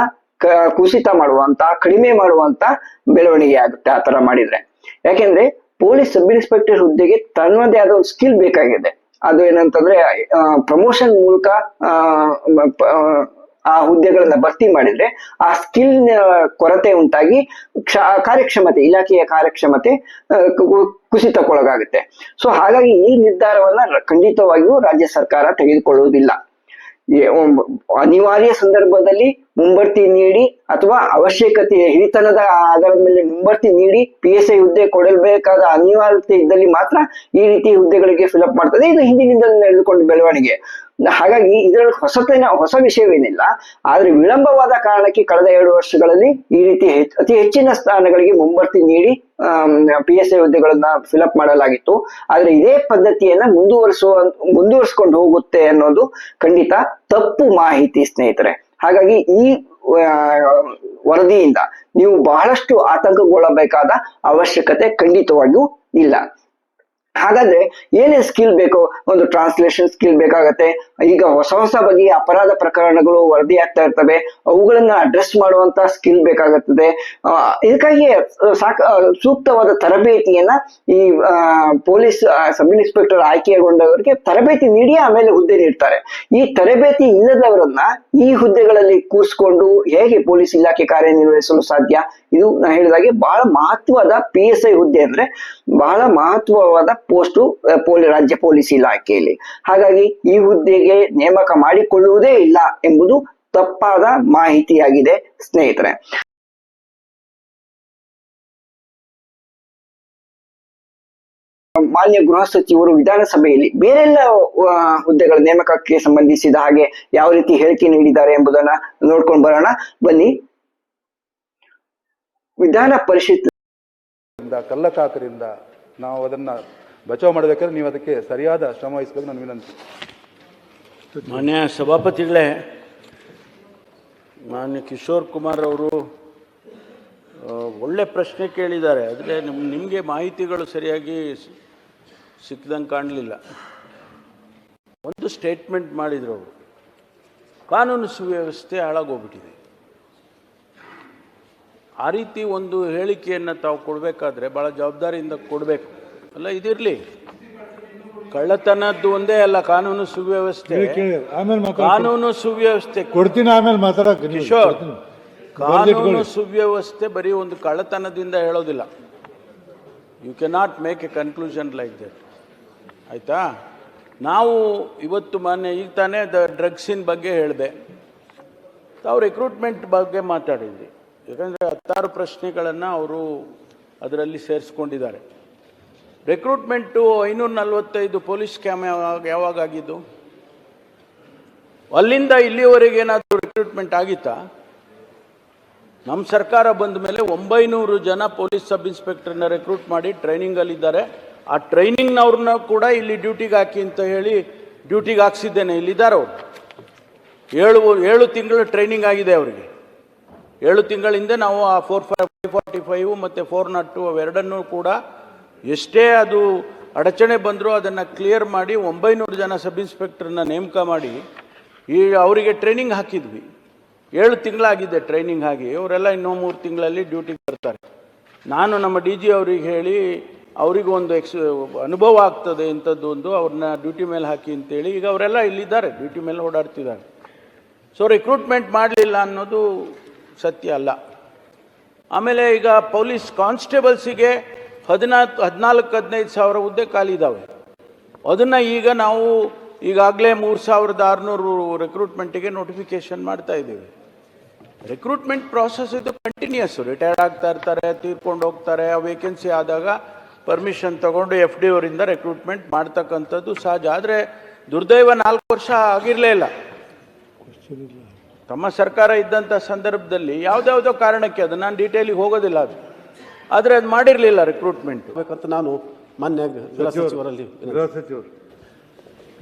ಕುಸಿತ ಮಾಡುವಂತ, ಕಡಿಮೆ ಮಾಡುವಂತ ಬೆಳವಣಿಗೆ ಆಗುತ್ತೆ ಆ ತರ ಮಾಡಿದ್ರೆ. ಯಾಕೆಂದ್ರೆ ಪೊಲೀಸ್ ಸಬ್ ಇನ್ಸ್ಪೆಕ್ಟರ್ ಹುದ್ದೆಗೆ ತನ್ನದೇ ಆದ ಒಂದು ಸ್ಕಿಲ್ ಬೇಕಾಗಿದೆ. ಅದು ಏನಂತಂದ್ರೆ ಪ್ರಮೋಷನ್ ಮೂಲಕ ಆ, ಹುದ್ದೆಗಳನ್ನ ಭರ್ತಿ ಮಾಡಿದ್ರೆ ಆ ಸ್ಕಿಲ್ ಕೊರತೆ ಉಂಟಾಗಿ ಕ್ಷ- ಕಾರ್ಯಕ್ಷಮತೆ ಇಲಾಖೆಯ ಕಾರ್ಯಕ್ಷಮತೆ ಕುಸಿತಕ್ಕೊಳಗಾಗುತ್ತೆ. ಸೊ ಹಾಗಾಗಿ ಈ ನಿರ್ಧಾರವನ್ನ ಖಂಡಿತವಾಗಿಯೂ ರಾಜ್ಯ ಸರ್ಕಾರ ತೆಗೆದುಕೊಳ್ಳುವುದಿಲ್ಲ. ಅನಿವಾರ್ಯ ಸಂದರ್ಭದಲ್ಲಿ ಮುಂಬಡ್ತಿ ನೀಡಿ ಅಥವಾ ಅವಶ್ಯಕತೆ ಹಿರಿತನದ ಆಧಾರದ ಮೇಲೆ ಮುಂಬಡ್ತಿ ನೀಡಿ ಪಿ ಎಸ್ ಐ ಹುದ್ದೆ ಕೊಡಲ್ಬೇಕಾದ ಅನಿವಾರ್ಯತೆ ಇದ್ದಲ್ಲಿ ಮಾತ್ರ ಈ ರೀತಿ ಹುದ್ದೆಗಳಿಗೆ ಫಿಲಪ್ ಮಾಡ್ತದೆ. ಇದು ಹಿಂದಿನಿಂದ ನಡೆದುಕೊಂಡು ಬೆಳವಣಿಗೆ. ಹಾಗಾಗಿ ಇದರಲ್ಲಿ ಹೊಸತೇನ, ಹೊಸ ವಿಷಯವೇನಿಲ್ಲ. ಆದ್ರೆ ವಿಳಂಬವಾದ ಕಾರಣಕ್ಕೆ ಕಳೆದ ಎರಡು ವರ್ಷಗಳಲ್ಲಿ ಈ ರೀತಿ ಅತಿ ಹೆಚ್ಚಿನ ಸ್ಥಾನಗಳಿಗೆ ಮುಂಬಡ್ತಿ ನೀಡಿ ಪಿ ಎಸ್ ಐ ಹುದ್ದೆಗಳನ್ನ ಫಿಲಪ್ ಮಾಡಲಾಗಿತ್ತು. ಆದ್ರೆ ಇದೇ ಪದ್ಧತಿಯನ್ನ ಮುಂದುವರಿಸುವ, ಮುಂದುವರಿಸ್ಕೊಂಡು ಹೋಗುತ್ತೆ ಅನ್ನೋದು ಖಂಡಿತ ತಪ್ಪು ಮಾಹಿತಿ ಸ್ನೇಹಿತರೆ. ಹಾಗಾಗಿ ಈ ವರದಿಯಿಂದ ನೀವು ಬಹಳಷ್ಟು ಆತಂಕಗೊಳ್ಳಬೇಕಾದ ಅವಶ್ಯಕತೆ ಖಂಡಿತವಾಗಿಯೂ ಇಲ್ಲ. ಹಾಗಾದ್ರೆ ಏನೇನ್ ಸ್ಕಿಲ್ ಬೇಕು ಒಂದು ಟ್ರಾನ್ಸ್ಲೇಷನ್ ಸ್ಕಿಲ್ ಬೇಕಾಗತ್ತೆ. ಈಗ ಹೊಸ ಹೊಸ ಬಗೆಯ ಅಪರಾಧ ಪ್ರಕರಣಗಳು ವರದಿ ಆಗ್ತಾ ಇರ್ತವೆ. ಅವುಗಳನ್ನ ಅಡ್ರೆಸ್ ಮಾಡುವಂತ ಸ್ಕಿಲ್ ಬೇಕಾಗುತ್ತದೆ. ಇದಕ್ಕಾಗಿ ಸಾಕ ಸೂಕ್ತವಾದ ತರಬೇತಿಯನ್ನ ಈ ಪೊಲೀಸ್ ಸಬ್ ಇನ್ಸ್ಪೆಕ್ಟರ್ ಆಯ್ಕೆಗೊಂಡವರಿಗೆ ತರಬೇತಿ ನೀಡಿ ಆಮೇಲೆ ಹುದ್ದೆ ನೀಡ್ತಾರೆ. ಈ ತರಬೇತಿ ಇಲ್ಲದವರನ್ನ ಈ ಹುದ್ದೆಗಳಲ್ಲಿ ಕೂರಿಸ್ಕೊಂಡು ಹೇಗೆ ಪೊಲೀಸ್ ಇಲಾಖೆ ಕಾರ್ಯನಿರ್ವಹಿಸಲು ಸಾಧ್ಯ? ಇದು ನಾ ಹೇಳಿದಾಗೆ ಬಹಳ ಮಹತ್ವದ ಪಿ ಎಸ್ ಐ ಹುದ್ದೆ ಅಂದ್ರೆ ಬಹಳ ಮಹತ್ವವಾದ ಪೋಸ್ಟು ಪೊಲಿ ರಾಜ್ಯ ಪೊಲೀಸ್ ಇಲಾಖೆಯಲ್ಲಿ ಹಾಗಾಗಿ ಈ ಹುದ್ದೆಗೆ ನೇಮಕ ಮಾಡಿಕೊಳ್ಳುವುದೇ ಇಲ್ಲ ಎಂಬುದು ತಪ್ಪಾದ ಮಾಹಿತಿಯಾಗಿದೆ, ಸ್ನೇಹಿತರೆ. ಮಾನ್ಯ ಗೃಹ ಸಚಿವರು ವಿಧಾನಸಭೆಯಲ್ಲಿ ಬೇರೆಲ್ಲ ಹುದ್ದೆಗಳ ನೇಮಕಕ್ಕೆ ಸಂಬಂಧಿಸಿದ ಹಾಗೆ ಯಾವ ರೀತಿ ಹೇಳಿಕೆ ನೀಡಿದ್ದಾರೆ ಎಂಬುದನ್ನ ನೋಡ್ಕೊಂಡು ಬರೋಣ. ಬನ್ನಿ. ವಿಧಾನ ಪರಿಷತ್ ಕಲ್ಲಕಾಕರಿಂದ ನಾವು ಅದನ್ನ ಬಚಾವ್ ಮಾಡಬೇಕಾದ್ರೆ ನೀವು ಅದಕ್ಕೆ ಸರಿಯಾದ ಶ್ರಮ ವಹಿಸಬೇಕು ನನ್ನ ವಿನಂತಿ. ಮಾನ್ಯ ಸಭಾಪತಿಗಳೇ, ಮಾನ್ಯ ಕಿಶೋರ್ ಕುಮಾರ್ ಅವರು ಒಳ್ಳೆ ಪ್ರಶ್ನೆ ಕೇಳಿದ್ದಾರೆ. ಆದರೆ ನಿಮ್, ನಿಮಗೆ ಮಾಹಿತಿಗಳು ಸರಿಯಾಗಿ ಸಿಕ್ಕಿದಂಗೆ ಕಾಣಲಿಲ್ಲ. ಒಂದು ಸ್ಟೇಟ್ಮೆಂಟ್ ಮಾಡಿದರು ಅವರು. ಕಾನೂನು ಸುವ್ಯವಸ್ಥೆ ಹಾಳಾಗೋಗ್ಬಿಟ್ಟಿದೆ. ಆ ರೀತಿ ಒಂದು ಹೇಳಿಕೆಯನ್ನು ತಾವು ಕೊಡಬೇಕಾದ್ರೆ ಭಾಳ ಜವಾಬ್ದಾರಿಯಿಂದ ಕೊಡಬೇಕು. ಅಲ್ಲ ಇದಿರಲಿ. ಕಳ್ಳತನದ್ದು ಒಂದೇ ಅಲ್ಲ ಕಾನೂನು ಸುವ್ಯವಸ್ಥೆ. ಆಮೇಲೆ ಕಾನೂನು ಸುವ್ಯವಸ್ಥೆ. ಕೊಡ್ತೀನಿ ಆಮೇಲೆ ಮಾತಾಡಕ್ ಕಿಶೋರ್ ಕಾನೂನು ಸುವ್ಯವಸ್ಥೆ ಬರೀ ಒಂದು ಕಳ್ಳತನದಿಂದ ಹೇಳೋದಿಲ್ಲ. You can not make a conclusion like that ಆಯ್ತಾ? ನಾವು ಇವತ್ತು ಮೊನ್ನೆ ಈಗ ತಾನೇ ದ ಡ್ರಗ್ಸಿನ ಬಗ್ಗೆ ಹೇಳಿದೆ. ತಾವು ರಿಕ್ರೂಟ್ಮೆಂಟ್ ಬಗ್ಗೆ ಮಾತಾಡಿದ್ವಿ ಯಾಕಂದರೆ ಹತ್ತಾರು ಪ್ರಶ್ನೆಗಳನ್ನು ಅವರು ಅದರಲ್ಲಿ ಸೇರಿಸ್ಕೊಂಡಿದ್ದಾರೆ. ರಿಕ್ರೂಟ್ಮೆಂಟು ಐನೂರ ನಲವತ್ತೈದು ಪೊಲೀಸ್ ಕ್ಯಾಮ್ ಯಾವಾಗ ಯಾವಾಗ ಆಗಿದ್ದು ಅಲ್ಲಿಂದ ಇಲ್ಲಿವರೆಗೆ ಏನಾದರೂ ರಿಕ್ರೂಟ್ಮೆಂಟ್ ಆಗಿತ್ತಾ? ನಮ್ಮ ಸರ್ಕಾರ ಬಂದ ಮೇಲೆ ಒಂಬೈನೂರು ಜನ ಪೊಲೀಸ್ ಸಬ್ ಇನ್ಸ್ಪೆಕ್ಟರ್ನ ರೆಕ್ರೂಟ್ ಮಾಡಿ ಟ್ರೈನಿಂಗಲ್ಲಿದ್ದಾರೆ ಆ ಟ್ರೈನಿಂಗ್ನವ್ರನ್ನ ಕೂಡ ಇಲ್ಲಿ ಡ್ಯೂಟಿಗೆ ಹಾಕಿ ಅಂತ ಹೇಳಿ ಡ್ಯೂಟಿಗೆ ಹಾಕ್ಸಿದ್ದೇನೆ. ಇಲ್ಲಿದ್ದಾರೆ ಅವರು. ಏಳು ಏಳು ತಿಂಗಳು ಟ್ರೈನಿಂಗ್ ಆಗಿದೆ ಅವರಿಗೆ. ಏಳು ತಿಂಗಳಿಂದ ನಾವು ಆ ಫೋರ್ ಫೈವ್ ಫಾರ್ಟಿ ಫೈವ್ ಮತ್ತು ಫೋರ್ ನಾಟ್ ಟು ಅವೆರಡನ್ನೂ ಕೂಡ ಎಷ್ಟೇ ಅದು ಅಡಚಣೆ ಬಂದರೂ ಅದನ್ನು ಕ್ಲಿಯರ್ ಮಾಡಿ ಒಂಬೈನೂರು ಜನ ಸಬ್ ಇನ್ಸ್ಪೆಕ್ಟರ್ನ ನೇಮಕ ಮಾಡಿ, ಈ ಅವರಿಗೆ ಟ್ರೈನಿಂಗ್ ಹಾಕಿದ್ವಿ. ಏಳು ತಿಂಗಳಾಗಿದೆ ಟ್ರೈನಿಂಗ್ ಆಗಿ ಅವರೆಲ್ಲ ಇನ್ನೂ ಮೂರು ತಿಂಗಳಲ್ಲಿ ಡ್ಯೂಟಿಗೆ ಬರ್ತಾರೆ. ನಾನು ನಮ್ಮ ಡಿ ಜಿ ಅವರಿಗೆ ಹೇಳಿ, ಅವರಿಗೂ ಒಂದು ಎಕ್ಸ್ ಅನುಭವ ಆಗ್ತದೆ ಇಂಥದ್ದು ಒಂದು, ಅವ್ರನ್ನ ಡ್ಯೂಟಿ ಮೇಲೆ ಹಾಕಿ ಅಂತೇಳಿ. ಈಗ ಅವರೆಲ್ಲ ಇಲ್ಲಿದ್ದಾರೆ ಡ್ಯೂಟಿ ಮೇಲೆ ಓಡಾಡ್ತಿದ್ದಾರೆ. ಸೊ ರಿಕ್ರೂಟ್ಮೆಂಟ್ ಮಾಡಲಿಲ್ಲ ಅನ್ನೋದು ಸತ್ಯ ಅಲ್ಲ. ಆಮೇಲೆ ಈಗ ಪೊಲೀಸ್ ಕಾನ್ಸ್ಟೇಬಲ್ಸಿಗೆ ಹದಿನಾಲ್ಕು ಹದಿನಾಲ್ಕು, ಹದಿನೈದು ಸಾವಿರ ಹುದ್ದೆ ಖಾಲಿ ಇದ್ದಾವೆ ಅದನ್ನು ಈಗ ನಾವು ಈಗಾಗಲೇ ಮೂರು ಸಾವಿರದ ಆರುನೂರು ರೆಕ್ರೂಟ್ಮೆಂಟಿಗೆ ನೋಟಿಫಿಕೇಶನ್ ಮಾಡ್ತಾ ಇದ್ದೀವಿ. ರೆಕ್ರೂಟ್ಮೆಂಟ್ ಪ್ರಾಸೆಸ್ ಇದು ಕಂಟಿನ್ಯೂಸ್ ರಿಟೈರ್ಡ್ ಆಗ್ತಾ ಇರ್ತಾರೆ, ತೀರ್ಕೊಂಡು ಹೋಗ್ತಾರೆ, ಆ ವೇಕೆನ್ಸಿ ಆದಾಗ ಪರ್ಮಿಷನ್ ತಗೊಂಡು ಎಫ್ ಡಿ ಅವರಿಂದ ರೆಕ್ರೂಟ್ಮೆಂಟ್ ಮಾಡ್ತಕ್ಕಂಥದ್ದು ಸಹಜ. ಆದರೆ ದುರ್ದೈವ ನಾಲ್ಕು ವರ್ಷ ಆಗಿರಲೇ ಇಲ್ಲ. ತಮ್ಮ ಸರ್ಕಾರ ಇದ್ದಂಥ ಸಂದರ್ಭದಲ್ಲಿ ಯಾವುದ್ಯಾವುದೋ ಕಾರಣಕ್ಕೆ, ಅದು ನಾನು ಡೀಟೇಲಿಗೆ ಹೋಗೋದಿಲ್ಲ ಅದು. ಆದರೆ ಅದು ಮಾಡಿರಲಿಲ್ಲ ರಿಕ್ರೂಟ್ಮೆಂಟ್ ಬೇಕಂತ ನಾನು ಮಾನ್ಯ ಗೃಹ ಸಚಿವರಲ್ಲಿ ಗೃಹ ಸಚಿವರು.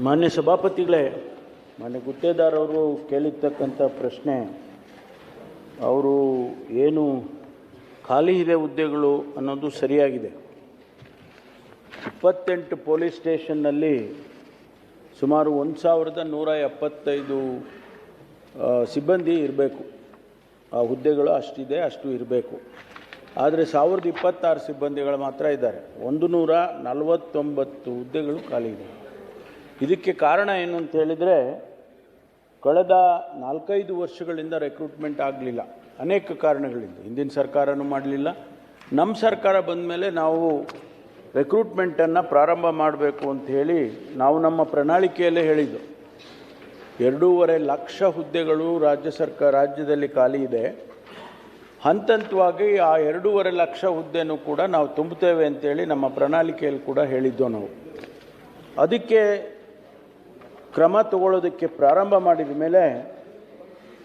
ಮಾನ್ಯ ಸಭಾಪತಿಗಳೇ ಮಾನ್ಯ ಗುತ್ತೇದಾರ್ ಅವರು ಕೇಳಿರ್ತಕ್ಕಂಥ ಪ್ರಶ್ನೆ ಅವರು ಏನು ಖಾಲಿ ಇದೆ ಹುದ್ದೆಗಳು ಅನ್ನೋದು ಸರಿಯಾಗಿದೆ. ಇಪ್ಪತ್ತೆಂಟು ಪೊಲೀಸ್ ಸ್ಟೇಷನ್ನಲ್ಲಿ ಸುಮಾರು ಒಂದು ಸಾವಿರದ ನೂರ ಎಪ್ಪತ್ತೈದು ಸಿಬ್ಬಂದಿ ಇರಬೇಕು. ಆ ಹುದ್ದೆಗಳು ಅಷ್ಟಿದೆ ಅಷ್ಟು ಇರಬೇಕು. ಆದರೆ ಸಾವಿರದ ಇಪ್ಪತ್ತಾರು ಸಿಬ್ಬಂದಿಗಳು ಮಾತ್ರ ಇದ್ದಾರೆ. ಒಂದು ನೂರ ನಲವತ್ತೊಂಬತ್ತು ಹುದ್ದೆಗಳು ಖಾಲಿ ಇದೆ. ಇದಕ್ಕೆ ಕಾರಣ ಏನು ಅಂತ ಹೇಳಿದರೆ, ಕಳೆದ ನಾಲ್ಕೈದು ವರ್ಷಗಳಿಂದ ರೆಕ್ರೂಟ್ಮೆಂಟ್ ಆಗಲಿಲ್ಲ. ಅನೇಕ ಕಾರಣಗಳಿಂದ. ಹಿಂದಿನ ಸರ್ಕಾರನೂ ಮಾಡಲಿಲ್ಲ. ನಮ್ಮ ಸರ್ಕಾರ ಬಂದ ಮೇಲೆ ನಾವು ರೆಕ್ರೂಟ್ಮೆಂಟನ್ನು ಪ್ರಾರಂಭ ಮಾಡಬೇಕು ಅಂತ ಹೇಳಿ ನಾವು ನಮ್ಮ ಪ್ರಣಾಳಿಕೆಯಲ್ಲೇ ಹೇಳಿದ್ದು. ಎರಡೂವರೆ ಲಕ್ಷ ಹುದ್ದೆಗಳು ರಾಜ್ಯ ಸರ್ಕಾರ ರಾಜ್ಯದಲ್ಲಿ ಖಾಲಿ ಇದೆ. ಹಂತ ಹಂತವಾಗಿ ಆ ಎರಡೂವರೆ ಲಕ್ಷ ಹುದ್ದೆನೂ ಕೂಡ ನಾವು ತುಂಬುತ್ತೇವೆ ಅಂತೇಳಿ ನಮ್ಮ ಪ್ರಣಾಳಿಕೆಯಲ್ಲಿ ಕೂಡ ಹೇಳಿದ್ದು ನಾವು. ಅದಕ್ಕೆ ಕ್ರಮ ತಗೊಳ್ಳೋದಕ್ಕೆ ಪ್ರಾರಂಭ ಮಾಡಿದ ಮೇಲೆ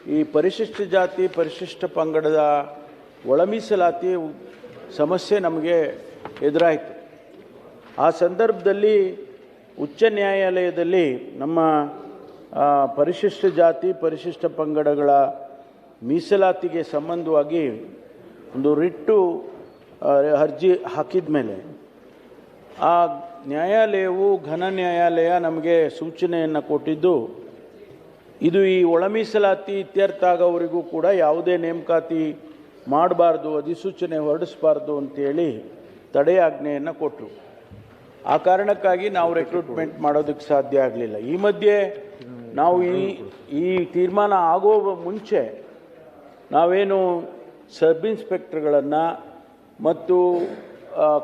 ಈ ಪರಿಶಿಷ್ಟ ಜಾತಿ, ಪರಿಶಿಷ್ಟ ಪಂಗಡದ ಒಳಮೀಸಲಾತಿ ಸಮಸ್ಯೆ ನಮಗೆ ಎದುರಾಯಿತು. ಆ ಸಂದರ್ಭದಲ್ಲಿ ಉಚ್ಚ ನ್ಯಾಯಾಲಯದಲ್ಲಿ ನಮ್ಮ ಪರಿಶಿಷ್ಟ ಜಾತಿ, ಪರಿಶಿಷ್ಟ ಪಂಗಡಗಳ ಮೀಸಲಾತಿಗೆ ಸಂಬಂಧವಾಗಿ ಒಂದು ರಿಟ್ಟು ಅರ್ಜಿ ಹಾಕಿದ ಮೇಲೆ ಆ ನ್ಯಾಯಾಲಯವು ಘನ ನ್ಯಾಯಾಲಯ ನಮಗೆ ಸೂಚನೆಯನ್ನು ಕೊಟ್ಟಿದ್ದು, ಇದು ಈ ಒಳ ಮೀಸಲಾತಿ ಇತ್ಯರ್ಥ ಆಗೋವರೆಗೂ ಕೂಡ ಯಾವುದೇ ನೇಮಕಾತಿ ಮಾಡಬಾರ್ದು, ಅಧಿಸೂಚನೆ ಹೊರಡಿಸಬಾರ್ದು ಅಂತೇಳಿ ತಡೆಯಾಜ್ಞೆಯನ್ನು ಕೊಟ್ಟರು ಆ ಕಾರಣಕ್ಕಾಗಿ ನಾವು ರೆಕ್ರೂಟ್ಮೆಂಟ್ ಮಾಡೋದಕ್ಕೆ ಸಾಧ್ಯ ಆಗಲಿಲ್ಲ. ಈ ಮಧ್ಯೆ ನಾವು ಈ ಈ ತೀರ್ಮಾನ ಆಗೋ ಮುಂಚೆ ನಾವೇನು ಸಬ್ ಇನ್ಸ್ಪೆಕ್ಟರ್ಗಳನ್ನು ಮತ್ತು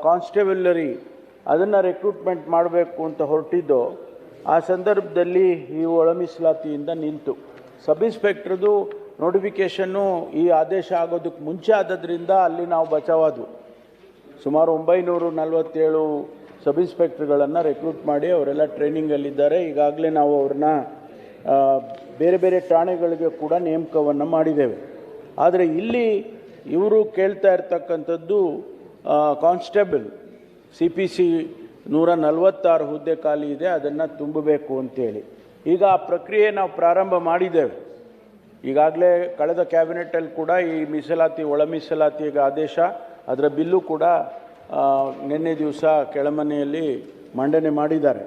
ಕಾನ್ಸ್ಟೇಬಲರಿ ಅದನ್ನು ರೆಕ್ರೂಟ್ಮೆಂಟ್ ಮಾಡಬೇಕು ಅಂತ ಹೊರಟಿದ್ದೋ, ಆ ಸಂದರ್ಭದಲ್ಲಿ ಈ ಒಳ ಮೀಸಲಾತಿಯಿಂದ ನಿಂತು. ಸಬ್ ಇನ್ಸ್ಪೆಕ್ಟ್ರದು ನೋಟಿಫಿಕೇಷನ್ನು ಈ ಆದೇಶ ಆಗೋದಕ್ಕೆ ಮುಂಚೆ ಆದದ್ರಿಂದ ಅಲ್ಲಿ ನಾವು ಬಚಾವಾದವು. ಸುಮಾರು ಒಂಬೈನೂರು ನಲವತ್ತೇಳು ಸಬ್ ಇನ್ಸ್ಪೆಕ್ಟ್ರ್ಗಳನ್ನು ರೆಕ್ರೂಟ್ ಮಾಡಿ ಅವರೆಲ್ಲ ಟ್ರೈನಿಂಗಲ್ಲಿದ್ದಾರೆ. ಈಗಾಗಲೇ ನಾವು ಅವ್ರನ್ನ ಬೇರೆ ಬೇರೆ ಠಾಣೆಗಳಿಗೆ ಕೂಡ ನೇಮಕವನ್ನು ಮಾಡಿದ್ದೇವೆ. ಆದರೆ ಇಲ್ಲಿ ಇವರು ಕೇಳ್ತಾ ಇರ್ತಕ್ಕಂಥದ್ದು ಕಾನ್ಸ್ಟೇಬಲ್ ಸಿ ಪಿ ಸಿ ನೂರ ನಲವತ್ತಾರು ಹುದ್ದೆ ಖಾಲಿ ಇದೆ, ಅದನ್ನು ತುಂಬಬೇಕು ಅಂತೇಳಿ. ಈಗ ಆ ಪ್ರಕ್ರಿಯೆ ನಾವು ಪ್ರಾರಂಭ ಮಾಡಿದ್ದೇವೆ. ಈಗಾಗಲೇ ಕಳೆದ ಕ್ಯಾಬಿನೆಟಲ್ಲಿ ಕೂಡ ಈ ಮೀಸಲಾತಿ, ಒಳ ಮೀಸಲಾತಿಗೆ ಆದೇಶ, ಅದರ ಬಿಲ್ಲು ಕೂಡ ನಿನ್ನೆ ದಿವಸ ಕೆಳಮನೆಯಲ್ಲಿ ಮಂಡನೆ ಮಾಡಿದ್ದಾರೆ.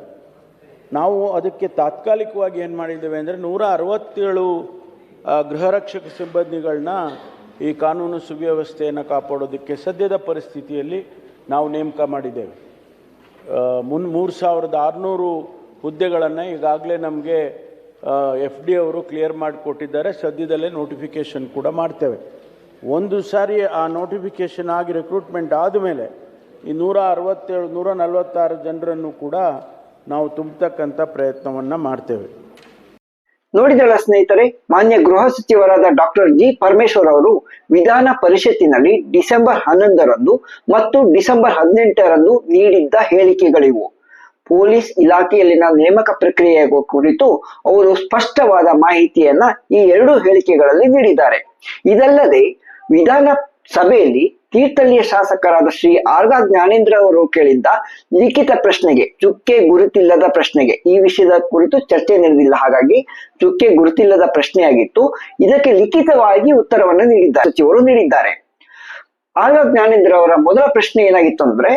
ನಾವು ಅದಕ್ಕೆ ತಾತ್ಕಾಲಿಕವಾಗಿ ಏನು ಮಾಡಿದ್ದೇವೆ ಅಂದರೆ ನೂರ ಅರವತ್ತೇಳು ಗೃಹರಕ್ಷಕ ಸಿಬ್ಬಂದಿಗಳನ್ನ ಈ ಕಾನೂನು ಸುವ್ಯವಸ್ಥೆಯನ್ನು ಕಾಪಾಡೋದಕ್ಕೆ ಸದ್ಯದ ಪರಿಸ್ಥಿತಿಯಲ್ಲಿ ನಾವು ನೇಮಕ ಮಾಡಿದ್ದೇವೆ. ಮುನ್ ಮೂರು ಸಾವಿರದ ಆರುನೂರು ಹುದ್ದೆಗಳನ್ನು ಈಗಾಗಲೇ ನಮಗೆ ಎಫ್ ಡಿ ಅವರು ಕ್ಲಿಯರ್ ಮಾಡಿಕೊಟ್ಟಿದ್ದಾರೆ. ಸದ್ಯದಲ್ಲೇ ನೋಟಿಫಿಕೇಷನ್ ಕೂಡ ಮಾಡ್ತೇವೆ. ಒಂದು ಸಾರಿ ಆ ನೋಟಿಫಿಕೇಷನ್ ಆಗಿ ರಿಕ್ರೂಟ್ಮೆಂಟ್ ಆದಮೇಲೆ ಈ ನೂರ ಅರವತ್ತೇಳು, ನೂರ ನಲವತ್ತಾರು ಜನರನ್ನು ಕೂಡ ನಾವು ತುಂಬತಕ್ಕಂಥ ಪ್ರಯತ್ನವನ್ನು ಮಾಡ್ತೇವೆ. ನೋಡಿದಳ ಸ್ನೇಹಿತರೆ, ಮಾನ್ಯ ಗೃಹ ಸಚಿವರಾದ ಡಾಕ್ಟರ್ ಜಿ ಪರಮೇಶ್ವರ್ ಅವರು ವಿಧಾನ ಪರಿಷತ್ತಿನಲ್ಲಿ ಡಿಸೆಂಬರ್ ಹನ್ನೊಂದರಂದು ಮತ್ತು ಡಿಸೆಂಬರ್ ಹದಿನೆಂಟರಂದು ನೀಡಿದ್ದ ಹೇಳಿಕೆಗಳಿವು. ಪೊಲೀಸ್ ಇಲಾಖೆಯಲ್ಲಿನ ನೇಮಕ ಪ್ರಕ್ರಿಯೆ ಕುರಿತು ಅವರು ಸ್ಪಷ್ಟವಾದ ಮಾಹಿತಿಯನ್ನ ಈ ಎರಡು ಹೇಳಿಕೆಗಳಲ್ಲಿ ನೀಡಿದ್ದಾರೆ. ಇದಲ್ಲದೆ ವಿಧಾನ ಸಭೆಯಲ್ಲಿ ತೀರ್ಥಹಳ್ಳಿಯ ಶಾಸಕರಾದ ಶ್ರೀ ಆರ್ಗ ಜ್ಞಾನೇಂದ್ರ ಅವರು ಕೇಳಿದ್ದ ಲಿಖಿತ ಪ್ರಶ್ನೆಗೆ, ಚುಕ್ಕೆ ಗುರುತಿಲ್ಲದ ಪ್ರಶ್ನೆಗೆ ಈ ವಿಷಯದ ಕುರಿತು ಚರ್ಚೆ ನಡೆದಿಲ್ಲ. ಹಾಗಾಗಿ ಚುಕ್ಕೆ ಗುರುತಿಲ್ಲದ ಪ್ರಶ್ನೆಯಾಗಿತ್ತು. ಇದಕ್ಕೆ ಲಿಖಿತವಾಗಿ ಉತ್ತರವನ್ನು ನೀಡಿದ್ದಾರೆ. ಸಚಿವರು ನೀಡಿದ್ದಾರೆ. ಆಗ ಜ್ಞಾನೇಂದ್ರ ಅವರ ಮೊದಲ ಪ್ರಶ್ನೆ ಏನಾಗಿತ್ತು ಅಂದ್ರೆ,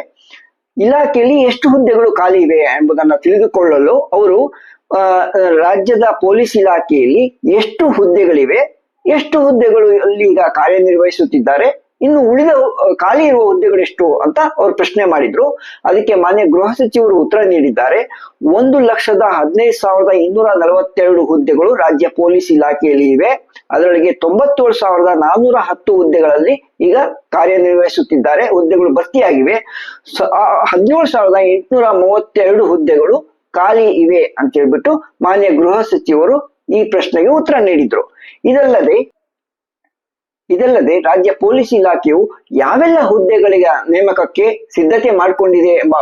ಇಲಾಖೆಯಲ್ಲಿ ಎಷ್ಟು ಹುದ್ದೆಗಳು ಖಾಲಿ ಇವೆ ಎಂಬುದನ್ನು ತಿಳಿದುಕೊಳ್ಳಲು ಅವರು ರಾಜ್ಯದ ಪೊಲೀಸ್ ಇಲಾಖೆಯಲ್ಲಿ ಎಷ್ಟು ಹುದ್ದೆಗಳಿವೆ, ಎಷ್ಟು ಹುದ್ದೆಗಳು ಅಲ್ಲಿ ಈಗ ಕಾರ್ಯನಿರ್ವಹಿಸುತ್ತಿದ್ದಾರೆ ಇನ್ನು ಉಳಿದ ಖಾಲಿ ಇರುವ ಹುದ್ದೆಗಳು ಎಷ್ಟು ಅಂತ ಅವರು ಪ್ರಶ್ನೆ ಮಾಡಿದ್ರು. ಅದಕ್ಕೆ ಮಾನ್ಯ ಗೃಹ ಸಚಿವರು ಉತ್ತರ ನೀಡಿದ್ದಾರೆ. ಒಂದು ಲಕ್ಷದ ಹದಿನೈದು ಸಾವಿರದ ಇನ್ನೂರ ನಲವತ್ತೆರಡು ಹುದ್ದೆಗಳು ರಾಜ್ಯ ಪೊಲೀಸ್ ಇಲಾಖೆಯಲ್ಲಿ ಇವೆ. ಅದರೊಳಗೆ ತೊಂಬತ್ತೇಳು ಸಾವಿರದ ನಾನ್ನೂರ ಹತ್ತು ಹುದ್ದೆಗಳಲ್ಲಿ ಈಗ ಕಾರ್ಯನಿರ್ವಹಿಸುತ್ತಿದ್ದಾರೆ. ಹುದ್ದೆಗಳು ಭರ್ತಿಯಾಗಿವೆ. ಹದಿನೇಳು ಸಾವಿರದ ಎಂಟುನೂರ ಮೂವತ್ತೆರಡು ಹುದ್ದೆಗಳು ಖಾಲಿ ಇವೆ ಅಂತ ಹೇಳ್ಬಿಟ್ಟು ಮಾನ್ಯ ಗೃಹ ಸಚಿವರು ಈ ಪ್ರಶ್ನೆಗೆ ಉತ್ತರ ನೀಡಿದ್ರು. ಇದಲ್ಲದೆ ಇದಲ್ಲದೆ ರಾಜ್ಯ ಪೊಲೀಸ್ ಇಲಾಖೆಯು ಯಾವೆಲ್ಲ ಹುದ್ದೆಗಳಿಗೆ ನೇಮಕಕ್ಕೆ ಸಿದ್ಧತೆ ಮಾಡಿಕೊಂಡಿದೆ ಎಂಬ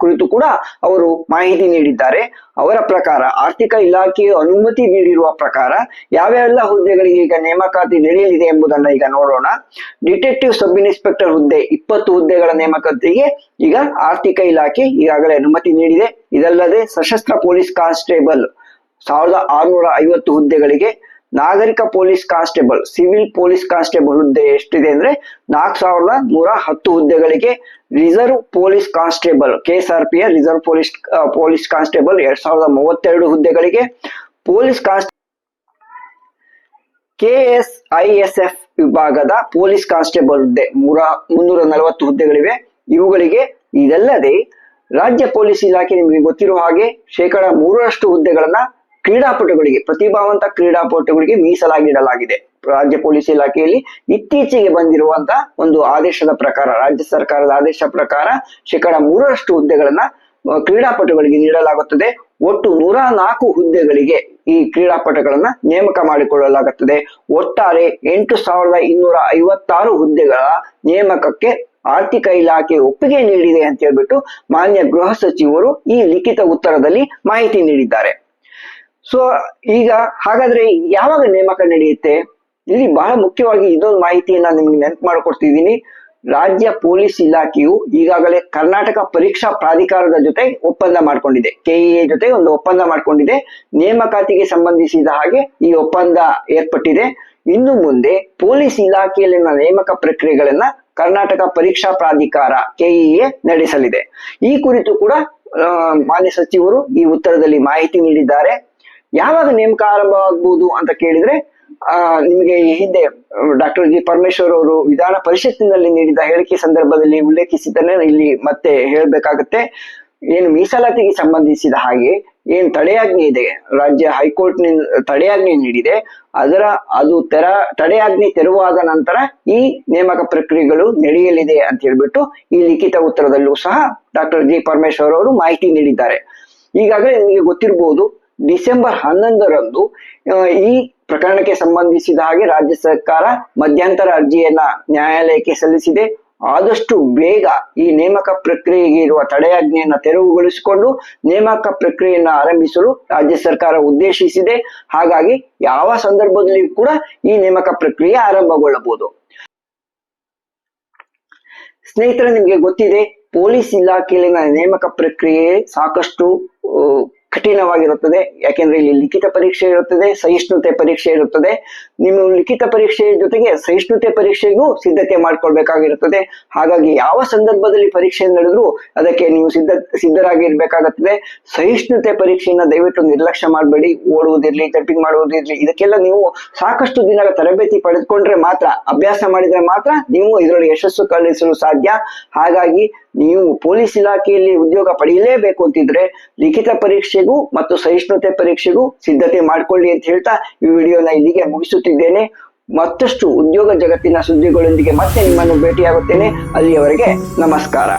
ಕುರಿತು ಕೂಡ ಅವರು ಮಾಹಿತಿ ನೀಡಿದ್ದಾರೆ. ಅವರ ಪ್ರಕಾರ ಆರ್ಥಿಕ ಇಲಾಖೆಯು ಅನುಮತಿ ನೀಡಿರುವ ಪ್ರಕಾರ ಯಾವೆಲ್ಲ ಹುದ್ದೆಗಳಿಗೆ ಈಗ ನೇಮಕಾತಿ ನಡೆಯಲಿದೆ ಎಂಬುದನ್ನ ಈಗ ನೋಡೋಣ. ಡಿಟೆಕ್ಟಿವ್ ಸಬ್ ಇನ್ಸ್ಪೆಕ್ಟರ್ ಹುದ್ದೆ ಇಪ್ಪತ್ತು ಹುದ್ದೆಗಳ ನೇಮಕಾತಿಗೆ ಈಗ ಆರ್ಥಿಕ ಇಲಾಖೆ ಈಗಾಗಲೇ ಅನುಮತಿ ನೀಡಿದೆ. ಇದಲ್ಲದೆ ಸಶಸ್ತ್ರ ಪೊಲೀಸ್ ಕಾನ್ಸ್ಟೇಬಲ್ ಸಾವಿರದ ಆರುನೂರ ಐವತ್ತು ಹುದ್ದೆಗಳಿಗೆ ನಾಗರಿಕ police constable, civil police constable ಹುದ್ದೆ ಎಷ್ಟಿದೆ ಅಂದ್ರೆ ನಾಲ್ಕು ಸಾವಿರದ ನೂರ ಹತ್ತು ಹುದ್ದೆಗಳಿಗೆ ರಿಸರ್ವ್ ಪೊಲೀಸ್ ಕಾನ್ಸ್ಟೇಬಲ್ ಕೆಎಸ್ಆರ್ ಪಿಯ ರಿಸರ್ವ್ ಪೊಲೀಸ್ ಪೊಲೀಸ್ ಕಾನ್ಸ್ಟೇಬಲ್ ಎರಡ್ ಸಾವಿರದ ಮೂವತ್ತೆರಡು ಹುದ್ದೆಗಳಿಗೆ ಪೊಲೀಸ್ ಕಾನ್ಸ್ ಕೆಎಸ್ಐಎಸ್ಎಫ್ ವಿಭಾಗದ ಪೊಲೀಸ್ ಕಾನ್ಸ್ಟೇಬಲ್ ಹುದ್ದೆ ಮೂರ ಮುನ್ನೂರ ನಲವತ್ತು ಹುದ್ದೆಗಳಿವೆ. ಇವುಗಳಿಗೆ ಇದಲ್ಲದೆ ರಾಜ್ಯ ಪೊಲೀಸ್ ಇಲಾಖೆ ನಿಮಗೆ ಗೊತ್ತಿರುವ ಹಾಗೆ ಶೇಕಡ ಮೂರರಷ್ಟು ಹುದ್ದೆಗಳನ್ನ ಕ್ರೀಡಾಪಟುಗಳಿಗೆ, ಪ್ರತಿಭಾವಂತ ಕ್ರೀಡಾಪಟುಗಳಿಗೆ ಮೀಸಲಾಗಿಡಲಾಗಿದೆ ರಾಜ್ಯ ಪೊಲೀಸ್ ಇಲಾಖೆಯಲ್ಲಿ ಇತ್ತೀಚೆಗೆ ಬಂದಿರುವಂತ ಒಂದು ಆದೇಶದ ಪ್ರಕಾರ, ರಾಜ್ಯ ಸರ್ಕಾರದ ಆದೇಶ ಪ್ರಕಾರ ಶೇಕಡ ಮೂರರಷ್ಟು ಹುದ್ದೆಗಳನ್ನ ಕ್ರೀಡಾಪಟುಗಳಿಗೆ ನೀಡಲಾಗುತ್ತದೆ. ಒಟ್ಟು ನೂರ ನಾಲ್ಕು ಹುದ್ದೆಗಳಿಗೆ ಈ ಕ್ರೀಡಾಪಟುಗಳನ್ನ ನೇಮಕ ಮಾಡಿಕೊಳ್ಳಲಾಗುತ್ತದೆ. ಒಟ್ಟಾರೆ ಎಂಟು ಸಾವಿರದ ಇನ್ನೂರ ಐವತ್ತಾರು ಹುದ್ದೆಗಳ ನೇಮಕಕ್ಕೆ ಆರ್ಥಿಕ ಇಲಾಖೆ ಒಪ್ಪಿಗೆ ನೀಡಿದೆ ಅಂತ ಹೇಳ್ಬಿಟ್ಟು ಮಾನ್ಯ ಗೃಹ ಸಚಿವರು ಈ ಲಿಖಿತ ಉತ್ತರದಲ್ಲಿ ಮಾಹಿತಿ ನೀಡಿದ್ದಾರೆ. ಸೊ ಈಗ ಹಾಗಾದ್ರೆ ಯಾವಾಗ ನೇಮಕ ನಡೆಯುತ್ತೆ? ಇಲ್ಲಿ ಬಹಳ ಮುಖ್ಯವಾಗಿ ಇದೊಂದು ಮಾಹಿತಿಯನ್ನ ನಿಮ್ಗೆ ನೆನಪು ಮಾಡಿಕೊಡ್ತಿದ್ದೀನಿ. ರಾಜ್ಯ ಪೊಲೀಸ್ ಇಲಾಖೆಯು ಈಗಾಗಲೇ ಕರ್ನಾಟಕ ಪರೀಕ್ಷಾ ಪ್ರಾಧಿಕಾರದ ಜೊತೆ ಒಪ್ಪಂದ ಮಾಡಿಕೊಂಡಿದೆ. ಕೆಇಎ ಜೊತೆ ಒಂದು ಒಪ್ಪಂದ ಮಾಡಿಕೊಂಡಿದೆ. ನೇಮಕಾತಿಗೆ ಸಂಬಂಧಿಸಿದ ಹಾಗೆ ಈ ಒಪ್ಪಂದ ಏರ್ಪಟ್ಟಿದೆ. ಇನ್ನು ಮುಂದೆ ಪೊಲೀಸ್ ಇಲಾಖೆಯಲ್ಲಿನ ನೇಮಕ ಪ್ರಕ್ರಿಯೆಗಳನ್ನ ಕರ್ನಾಟಕ ಪರೀಕ್ಷಾ ಪ್ರಾಧಿಕಾರ ಕೆಇಎ ನಡೆಸಲಿದೆ. ಈ ಕುರಿತು ಕೂಡ ಮಾನ್ಯ ಸಚಿವರು ಈ ಉತ್ತರದಲ್ಲಿ ಮಾಹಿತಿ ನೀಡಿದ್ದಾರೆ. ಯಾವಾಗ ನೇಮಕ ಆರಂಭ ಆರಂಭವಾಗಬಹುದು ಅಂತ ಕೇಳಿದ್ರೆ, ಆ, ನಿಮಗೆ ಹಿಂದೆ ಡಾಕ್ಟರ್ ಜಿ. ಪರಮೇಶ್ವರ್ ಅವರು ವಿಧಾನ ಪರಿಷತ್ತಿನಲ್ಲಿ ನೀಡಿದ ಹೇಳಿಕೆ ಸಂದರ್ಭದಲ್ಲಿ ಉಲ್ಲೇಖಿಸಿದ್ದನ್ನ ಇಲ್ಲಿ ಮತ್ತೆ ಹೇಳಬೇಕಾಗತ್ತೆ. ಏನು ಮೀಸಲಾತಿಗೆ ಸಂಬಂಧಿಸಿದ ಹಾಗೆ ಏನ್ ತಡೆಯಾಜ್ಞೆ ಇದೆ, ರಾಜ್ಯ ಹೈಕೋರ್ಟ್ ತಡೆಯಾಜ್ಞೆ ನೀಡಿದೆ. ಅದರ, ಅದು ತೆರ, ತಡೆಯಾಜ್ಞೆ ತೆರವಾದ ನಂತರ ಈ ನೇಮಕ ಪ್ರಕ್ರಿಯೆಗಳು ನಡೆಯಲಿದೆ ಅಂತ ಹೇಳ್ಬಿಟ್ಟು ಈ ಲಿಖಿತ ಉತ್ತರದಲ್ಲೂ ಸಹ ಡಾಕ್ಟರ್ ಜಿ. ಪರಮೇಶ್ವರ್ ಅವರು ಮಾಹಿತಿ ನೀಡಿದ್ದಾರೆ. ಈಗಾಗಲೇ ನಿಮಗೆ ಗೊತ್ತಿರಬಹುದು ಡಿಸೆಂಬರ್ ಹನ್ನೊಂದರಂದು ಈ ಪ್ರಕರಣಕ್ಕೆ ಸಂಬಂಧಿಸಿದ ಹಾಗೆ ರಾಜ್ಯ ಸರ್ಕಾರ ಮಧ್ಯಂತರ ಅರ್ಜಿಯನ್ನ ನ್ಯಾಯಾಲಯಕ್ಕೆ ಸಲ್ಲಿಸಿದೆ. ಆದಷ್ಟು ಬೇಗ ಈ ನೇಮಕ ಪ್ರಕ್ರಿಯೆಗೆ ಇರುವ ತಡೆಯಾಜ್ಞೆಯನ್ನ ತೆರವುಗೊಳಿಸಿಕೊಂಡು ನೇಮಕ ಪ್ರಕ್ರಿಯೆಯನ್ನ ಆರಂಭಿಸಲು ರಾಜ್ಯ ಸರ್ಕಾರ ಉದ್ದೇಶಿಸಿದೆ. ಹಾಗಾಗಿ ಯಾವ ಸಂದರ್ಭದಲ್ಲಿಯೂ ಕೂಡ ಈ ನೇಮಕ ಪ್ರಕ್ರಿಯೆ ಆರಂಭಗೊಳ್ಳಬಹುದು. ಸ್ನೇಹಿತರೆ, ನಿಮಗೆ ಗೊತ್ತಿದೆ, ಪೊಲೀಸ್ ಇಲಾಖೆಯಲ್ಲಿನ ನೇಮಕ ಪ್ರಕ್ರಿಯೆ ಸಾಕಷ್ಟು ಕಠಿಣವಾಗಿರುತ್ತದೆ. ಯಾಕೆಂದ್ರೆ ಇಲ್ಲಿ ಲಿಖಿತ ಪರೀಕ್ಷೆ ಇರುತ್ತದೆ ಸಹಿಷ್ಣುತೆ ಪರೀಕ್ಷೆ ಇರುತ್ತದೆ. ನಿಮ್ಮ ಲಿಖಿತ ಪರೀಕ್ಷೆಯ ಜೊತೆಗೆ ಸಹಿಷ್ಣುತೆ ಪರೀಕ್ಷೆಗೂ ಸಿದ್ಧತೆ ಮಾಡ್ಕೊಳ್ಬೇಕಾಗಿರುತ್ತದೆ. ಹಾಗಾಗಿ ಯಾವ ಸಂದರ್ಭದಲ್ಲಿ ಪರೀಕ್ಷೆ ನಡೆದ್ರು ಅದಕ್ಕೆ ನೀವು ಸಿದ್ಧ, ಸಿದ್ಧರಾಗಿರ್ಬೇಕಾಗುತ್ತದೆ. ಸಹಿಷ್ಣುತೆ ಪರೀಕ್ಷೆಯನ್ನ ದಯವಿಟ್ಟು ನಿರ್ಲಕ್ಷ್ಯ ಮಾಡಬೇಡಿ. ಓಡುವುದಿರ್ಲಿ, ಜಂಪಿಂಗ್ ಮಾಡುವುದಿರ್ಲಿ, ಇದಕ್ಕೆಲ್ಲ ನೀವು ಸಾಕಷ್ಟು ದಿನಗಳ ತರಬೇತಿ ಪಡೆದುಕೊಂಡ್ರೆ ಮಾತ್ರ, ಅಭ್ಯಾಸ ಮಾಡಿದ್ರೆ ಮಾತ್ರ ನೀವು ಇದರಲ್ಲಿ ಯಶಸ್ಸು ಕಲಿಸಲು ಸಾಧ್ಯ. ಹಾಗಾಗಿ ನೀವು ಪೊಲೀಸ್ ಇಲಾಖೆಯಲ್ಲಿ ಉದ್ಯೋಗ ಪಡೆಯಲೇಬೇಕು ಅಂತಿದ್ರೆ ಲಿಖಿತ ಪರೀಕ್ಷೆಗೂ ಮತ್ತು ಸಹಿಷ್ಣುತೆ ಪರೀಕ್ಷೆಗೂ ಸಿದ್ಧತೆ ಮಾಡ್ಕೊಳ್ಳಿ ಅಂತ ಹೇಳ್ತಾ ಈ ವಿಡಿಯೋನ ಇಲ್ಲಿಗೆ ಮುಗಿಸುತ್ತಿದ್ದೇನೆ ಮತ್ತಷ್ಟು ಉದ್ಯೋಗ ಜಗತ್ತಿನ ಸುದ್ದಿಗಳೊಂದಿಗೆ ಮತ್ತೆ ನಿಮ್ಮನ್ನು ಭೇಟಿಯಾಗುತ್ತೇನೆ. ಅಲ್ಲಿಯವರೆಗೆ ನಮಸ್ಕಾರ.